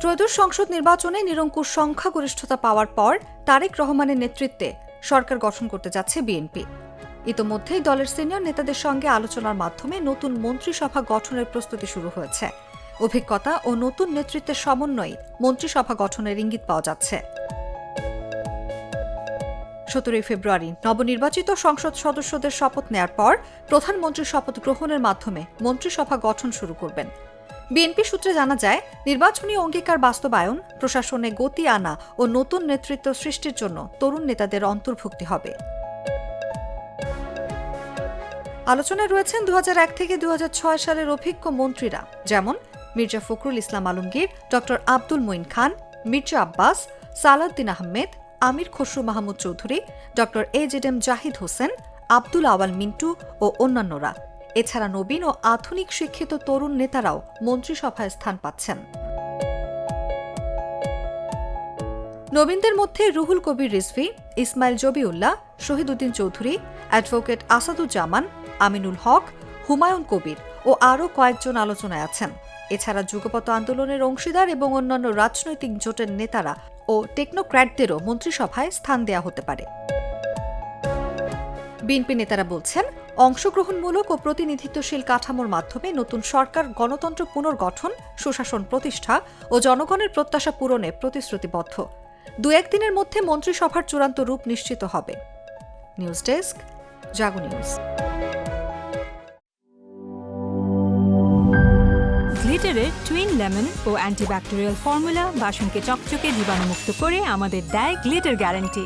ত্রয়োদশ সংসদ নির্বাচনে নিরঙ্কুশ সংখ্যাগরিষ্ঠতা পাওয়ার পর তারেক রহমানের নেতৃত্বে সরকার গঠন করতে যাচ্ছে বিএনপি। ইতোমধ্যেই দলের সিনিয়র নেতাদের সঙ্গে আলোচনার মাধ্যমে নতুন মন্ত্রিসভা গঠনের প্রস্তুতি শুরু হয়েছে। অভিজ্ঞতা ও নতুন নেতৃত্বের সমন্বয়ে মন্ত্রিসভা গঠনের ইঙ্গিত পাওয়া যাচ্ছে। সতেরোই ফেব্রুয়ারি নবনির্বাচিত সংসদ সদস্যদের শপথ নেয়ার পর প্রধানমন্ত্রীর শপথ গ্রহণের মাধ্যমে মন্ত্রিসভা গঠন শুরু করবেন। বিএনপি সূত্রে জানা যায়, নির্বাচনী অঙ্গীকার বাস্তবায়ন, প্রশাসনে গতি আনা ও নতুন নেতৃত্ব সৃষ্টির জন্য তরুণ নেতাদের অন্তর্ভুক্তি হবে। আলোচনায় রয়েছেন দু হাজার এক থেকে দু হাজার ছয় সালের অভিজ্ঞ মন্ত্রীরা, যেমন Mirza Fakhrul Islam Alamgir, doctor Abdul Moyeen Khan, Mirza Abbas, Salahuddin Ahmed, Amir Khasru Mahmud Chowdhury, doctor A Z M Zahid Hossain, Abdul Awal Mintu ও অন্যান্যরা। এছাড়া নবীন ও আধুনিক শিক্ষিত তরুণ নেতারাও মন্ত্রিসভায় স্থান পাচ্ছেন। নবীনদের মধ্যে রুহুল কবির রিজভি, ইসমাইল জবিউল্লাহ, শহীদুদ্দিন চৌধুরী, অ্যাডভোকেট আসাদুজ্জামান, আমিনুল হক, হুমায়ুন কবির ও আরও কয়েকজন আলোচনায় আছেন। এছাড়া যুগপত আন্দোলনের অংশীদার এবং অন্যান্য রাজনৈতিক জোটের নেতারা ও টেকনোক্র্যাটদেরও মন্ত্রিসভায় স্থান দেওয়া হতে পারে। বিএনপি নেতারা বলছেন অংশগ্রহণমূলক ও প্রতিনিধিত্বশীল কাঠামোর মাধ্যমে নতুন সরকার, গণতন্ত্র পুনর্গঠন, সুশাসন প্রতিষ্ঠা ও জনগণের প্রত্যাশা পূরণে প্রতিশ্রুতিবদ্ধ। দু একদিনের মধ্যে মন্ত্রিসভার চূড়ান্ত রূপ নিশ্চিত হবে। News desk, Jago news. গ্লিটারের twin lemon ও অ্যান্টিব্যাকটেরিয়াল ফর্মুলা বাসনকে চকচকে জীবাণুমুক্ত করে আমাদের দেয় গ্লিটার গ্যারান্টি।